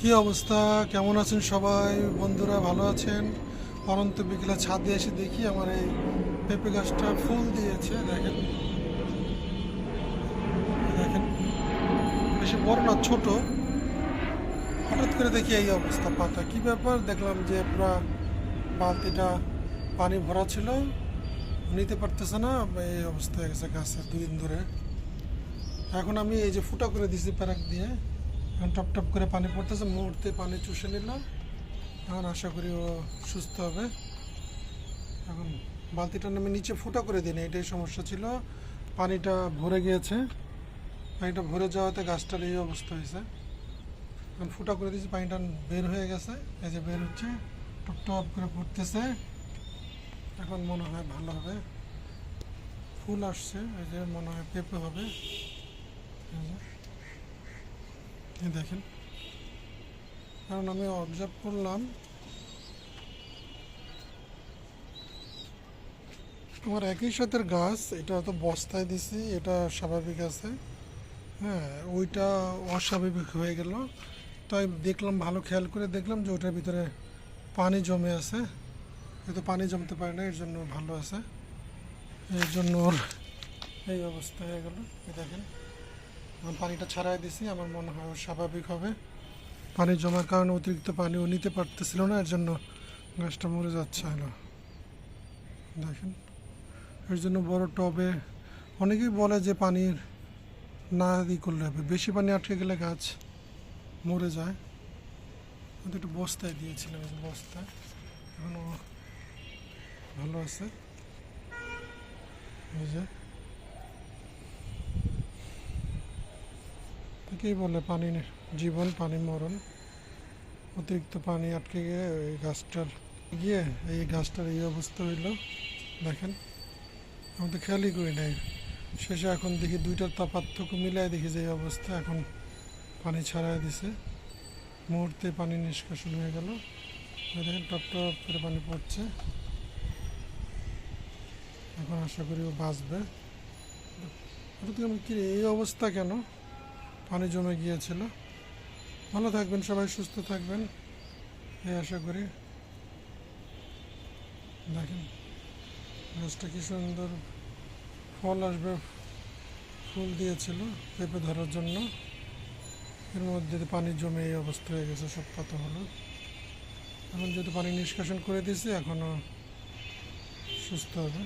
কি অবস্থা? কেমন আছেন সবাই? বন্ধুরা, ভালো আছেন? অনন্ত বিকেলে ছাদে এসে দেখি আমার এই পেঁপে গাছটা ফুল দিয়েছে, দেখেন। দেখেন, বেশি বড় না, ছোট। হঠাৎ করে দেখি এই অবস্থা, পাতা। কি ব্যাপার? দেখলাম যে পুরা বালতিটা পানি ভরা ছিল। নিতে পারতেছে না, এই অবস্থা হয়ে গেছে গাছের দুদিন ধরে। এখন আমি এই যে ফুটা করে দিছি প্যারাক দিয়ে এখন টপ টপ করে পানি পড়তেছে, মুহূর্তে পানি চুষে নিল এখন আশা করি ও সুস্থ হবে। এখন বালতিটা আমি নিচে ফুটা করে দিই না এটাই সমস্যা ছিল। পানিটা ভরে গিয়েছে। পানিটা ভরে যাওয়াতে গাছটার এই অবস্থা হয়েছে। এখন ফুটা করে দিয়েছি, পানিটা বের হয়ে গেছে। এই যে বের হচ্ছে, টপ টপ করে পড়তেছে। এখন মনে হয় ভালো হবে। ফুল আসছে, এই যে মনে হয় পেঁপে হবে। এই যে। দেখেন। কারণ আমি অবজার্ভ করলাম, আমার একই সাথে গাছ, এটা তো বস্তায় দিছি, এটা স্বাভাবিক আছে। হ্যাঁ ওইটা অস্বাভাবিক হয়ে গেল। তাই দেখলাম, ভালো খেয়াল করে দেখলাম যে ওটার ভিতরে পানি জমে আছে। হয়তো পানি জমতে পারে না, এর জন্য ভালো আছে। এর জন্য ওর এই অবস্থা হয়ে গেল। দেখেন। আমি পানিটা ছাড়াই দিছি, আমার মনে হয় স্বাভাবিক হবে। পানি জমার কারণে অতিরিক্ত পানি ও নিতে পারতেছিল না, এর জন্য গাছটা মরে যাচ্ছে হলো দেখেন, এর জন্য বড় টবে অনেকেই বলে যে পানির না ই করলে হবে, বেশি পানি আটকে গেলে গাছ মরে যায়। একটু বস্তায় দিয়েছিলাম বস্তায় এখনও ভালো আছে। এই যে একেই বলে, পানি জীবন, পানি মরণ, অতিরিক্ত পানি আটকে গিয়ে ওই গাছটার গিয়ে এই গাছটার এই অবস্থা হইল। দেখেন, আমি তো খেয়ালই করি নাই। শেষে এখন দেখি দুইটার তা পার্থক্য মিলাই দেখি যে অবস্থা এখন পানি ছাড়াই দিছে। মুহূর্তে পানি নিষ্কাশন হয়ে গেল। দেখেন, টপ টপ করে পানি পড়ছে। এখন আশা করি ও বাঁচবে। এই অবস্থা কেন? পানি জমে গিয়েছিল। ভালো থাকবেন, সবাই সুস্থ থাকবেন। এই আশা করি। দেখেন, গাছটা কি সুন্দর ফল আসবে, ফুল দিয়েছিল পেঁপে ধরার জন্য। এর মধ্যে পানি জমে এই অবস্থা হয়ে গেছে, সব পাতা হলো। এখন যেহেতু পানি নিষ্কাশন করে দিয়েছি এখনও সুস্থ হবে।